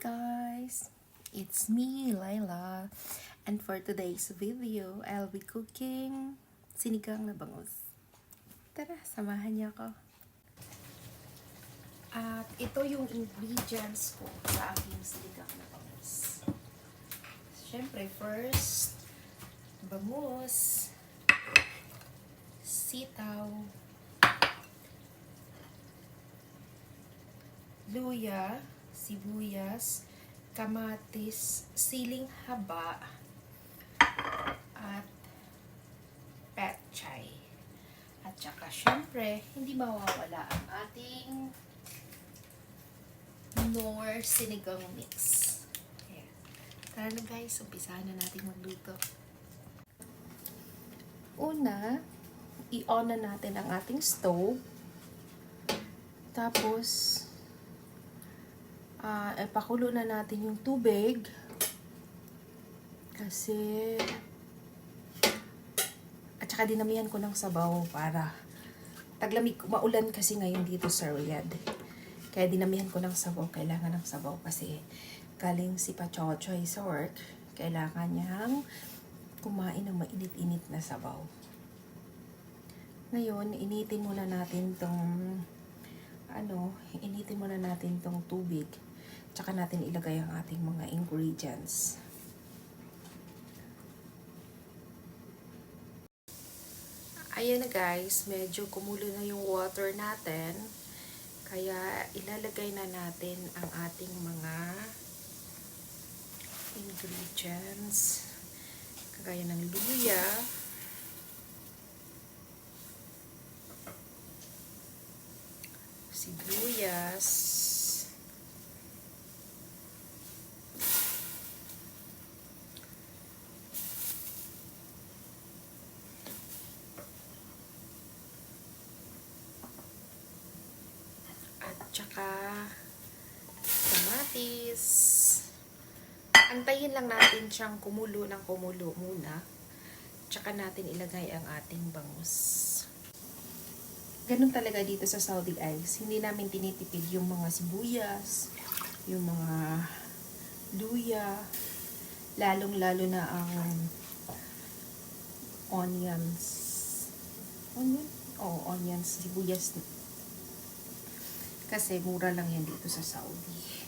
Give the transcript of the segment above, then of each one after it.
guys! It's me, Laila. And for today's video, I'll be cooking sinigang na bangus. Tara, samahan niyo ako. At ito yung ingredients ko sa aking sinigang na bangus. Siyempre, first, bangus, sitaw, luya, sibuyas, kamatis, siling haba, at petchay. At saka, syempre, hindi mawawala ang ating Nor sinigang mix. Ayan. Tara na guys, umpisahan na natin magluto. Una, i-on na natin ang ating stove. Tapos, ah ipakulo na natin yung tubig. Kasi, at saka dinamihan ko ng sabaw para taglamig, maulan kasi ngayon dito sa Riyadh. Kaya dinamihan ko ng sabaw, kailangan ng sabaw kasi galing si Pachochoy sa work, kailangan niyang kumain ng mainit-init na sabaw. Ngayon, initin muna natin tong ano, initin muna natin tong tubig. Tsaka natin ilagay ang ating mga ingredients. Ayan na guys, medyo kumulo na yung water natin. Kaya ilalagay na natin ang ating mga ingredients. Kagaya ng luya, sibuyas, at saka kamatis. Antayin lang natin siyang kumulo ng kumulo muna. Tsaka natin ilagay ang ating bangus. Ganun talaga dito sa Saudi Ice. Hindi namin tinitipid yung mga sibuyas, yung mga luya, lalong-lalo na ang onions. Onion? Oo, onions, sibuyas. Kasi mura lang yan dito sa Saudi.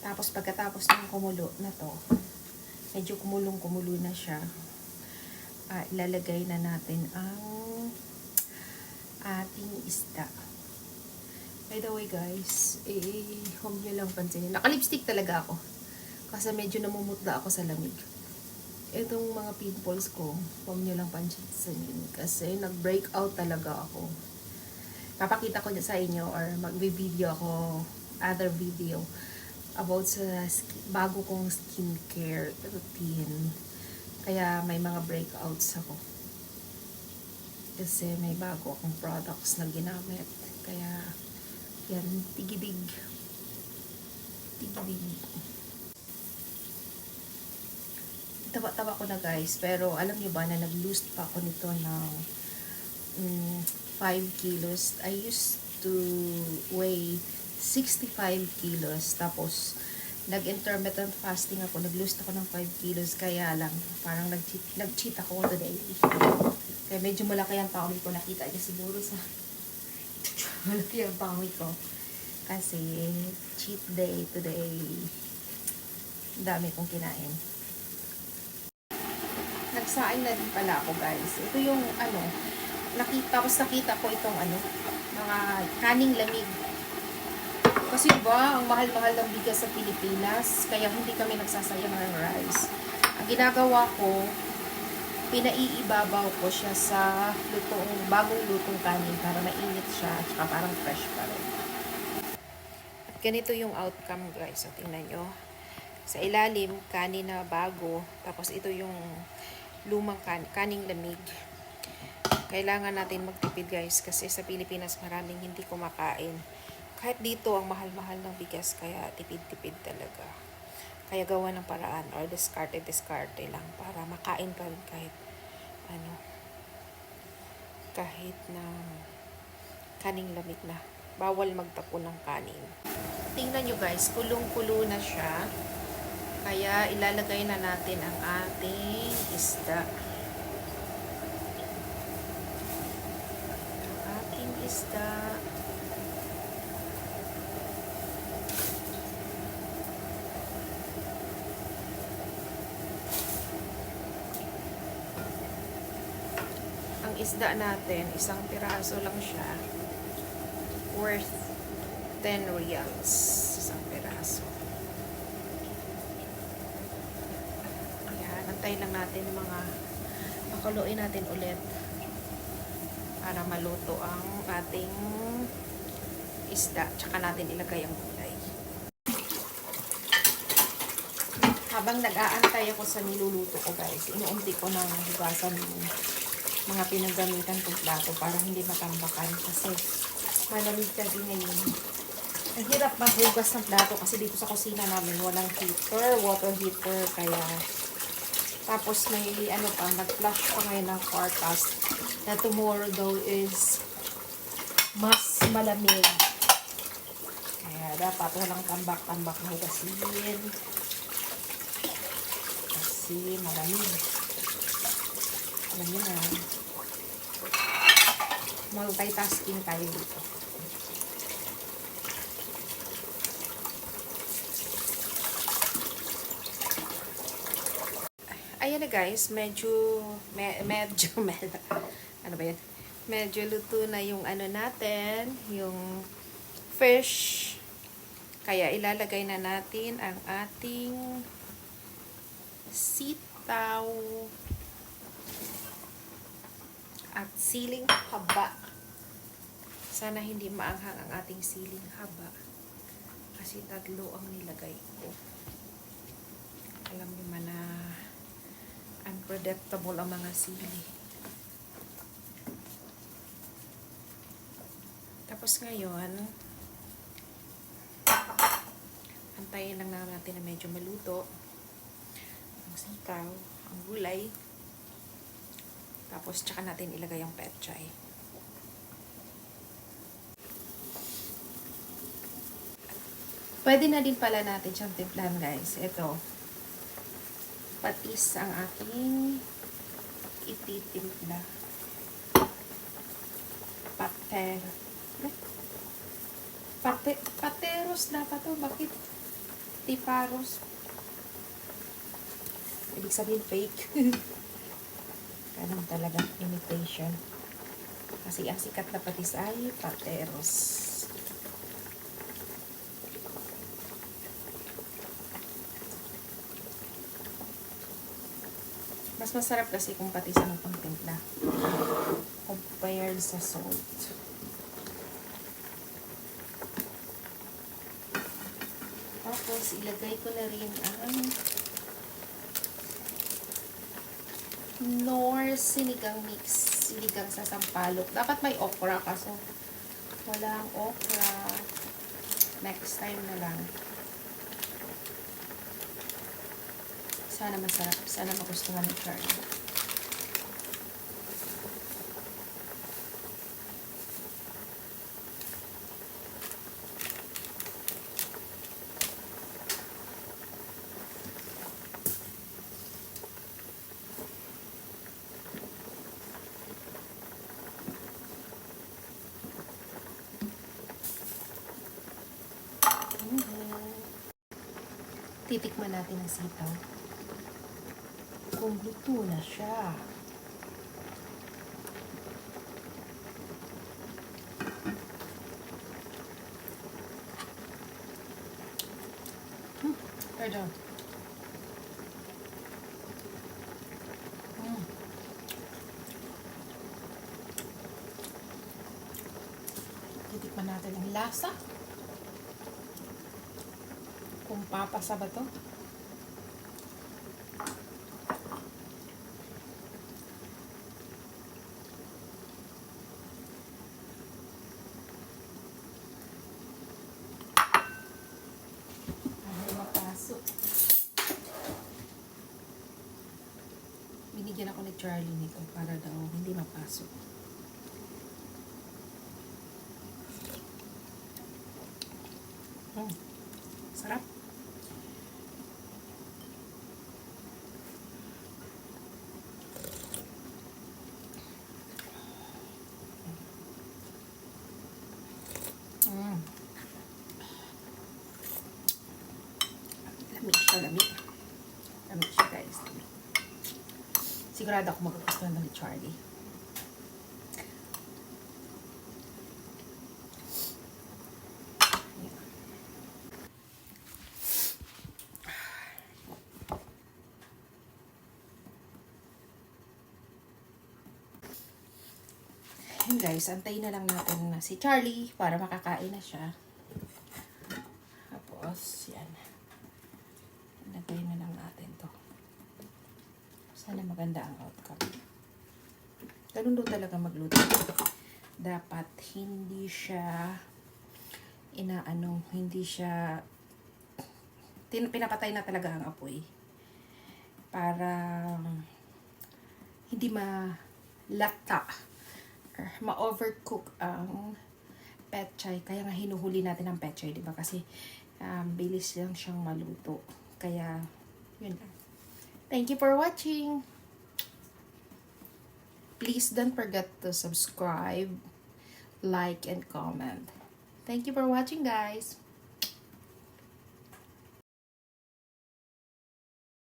Tapos pagkatapos ng kumulo na to, medyo kumulong-kumulo na siya uh, ilalagay na natin ang ating isda. By the way guys, eh, huwag nyo lang pansinin. Naka-lipstick talaga ako. Kasi medyo namumutla ako sa lamig. Itong mga pimples ko, huwag nyo lang pansinin. Kasi nag-break out talaga ako. Papakita ko sa inyo or mag-video ako, other video about sa bago kong skincare routine kaya may mga breakouts ako. Kasi may bago akong products na ginamit. Kaya, yan, tigibig. Tigibig. Taba-taba ko na guys. Pero alam niyo ba na nag-lose pa ako nito ng mm, 5 kilos. I used to weigh 65 kilos. Tapos, nag-intermittent fasting ako. Nag-lose ako ng 5 kilos. Kaya lang, parang nag-cheat, nag-cheat ako today. Kaya medyo malaki ang pangit ko. Nakita niya siguro sa malaki ang pangit ko. Kasi cheat day today. Dami kong kinain. Nagsaing na din pala ako guys. Ito yung ano, nakita, tapos nakita ko itong ano, mga kaning lamig kasi ba, ang mahal-mahal ng bigas sa Pilipinas, kaya hindi kami nagsasayang ng rice. Ang ginagawa ko, pinaiibabaw ko siya sa lutong, bagong lutong kanin para mainit siya at saka parang fresh pa rin. At ganito yung outcome guys. So, tingnan nyo. Sa ilalim, kanin na bago. Tapos ito yung lumang kan kaning lamig. Kailangan natin magtipid guys kasi sa Pilipinas maraming hindi kumakain kahit dito ang mahal-mahal ng bigas kaya tipid-tipid talaga. Kaya gawa ng paraan or discarte-discarte lang para makain pa rin kahit ano kahit na kaning lamig na. Bawal magtapo ng kanin. Tingnan nyo guys, kulong-kulo na siya. Kaya ilalagay na natin ang ating isda. Ang ating isda. Ang isda natin, isang piraso lang siya. Worth 10 reals. Isang piraso. Ayan, antay lang natin mga pakuluin natin ulit para maluto ang ating isda. Tsaka natin ilagay ang gulay. Habang nag-aantay ako sa niluluto ko guys, inuunti ko nang hugasan yung mga pinagamitan kong plato para hindi matambakan kasi malamig kasi ngayon. Ang hirap maghugas ng plato kasi dito sa kusina namin walang heater, water heater, kaya tapos may ano pa, nag-flash pa ngayon ng forecast na tomorrow daw is mas malamig. Kaya dapat walang tambak-tambak na hugasin. Kasi malamig. Alam niyo na. Multitasking tayo dito. Ayan na guys, medyo, me, medyo, med, ano ba yan? Medyo luto na yung ano natin, yung fish. Kaya ilalagay na natin ang ating sitaw at siling haba. Sana hindi maanghang ang ating siling haba. Kasi tatlo ang nilagay ko. Alam niyo na unpredictable ang mga sili. Tapos ngayon, antayin lang natin na medyo maluto ang sitaw, ang gulay. Tapos, tsaka natin ilagay ang petchay. Pwede na din pala natin siyang timplan, guys. Ito. Patis ang aking ititimpla. Pater. Pate, pateros dapat to. Bakit? Tiparos. Ibig sabihin fake. Ganun talaga, imitation. Kasi ang sikat na patis ay pateros. Mas masarap kasi kung patis ang pangtimpla. Compared sa salt. Tapos, ilagay ko na rin ang nor sinigang mix, sinigang sa sampalok. Dapat may okra kaso walang okra. Next time na lang. Sana masarap. Sana magustuhan ni Charlie. Titikman natin ang sitaw. Kung luto na siya. Hmm, pardon. Hmm. Titikman natin ang lasa. Kung papasa ba to? puso. Binigyan ako ni Charlie nito para daw hindi mapasok. Hmm. Sigurado ako magugustuhan ng Charlie. Yun guys, antayin na lang natin na si Charlie para makakain na siya. Tapos, yan. Ilagay na lang natin to. Sana maganda ang outcome. Ganun daw talaga magluto. Dapat hindi siya inaano, hindi siya tin, pinapatay na talaga ang apoy. Para hindi malata ma-overcook ang petchay. Kaya nga hinuhuli natin ang petchay, di ba? Kasi um, bilis lang siyang maluto. Kaya, yun lang. Thank you for watching. Please don't forget to subscribe, like, and comment. Thank you for watching, guys.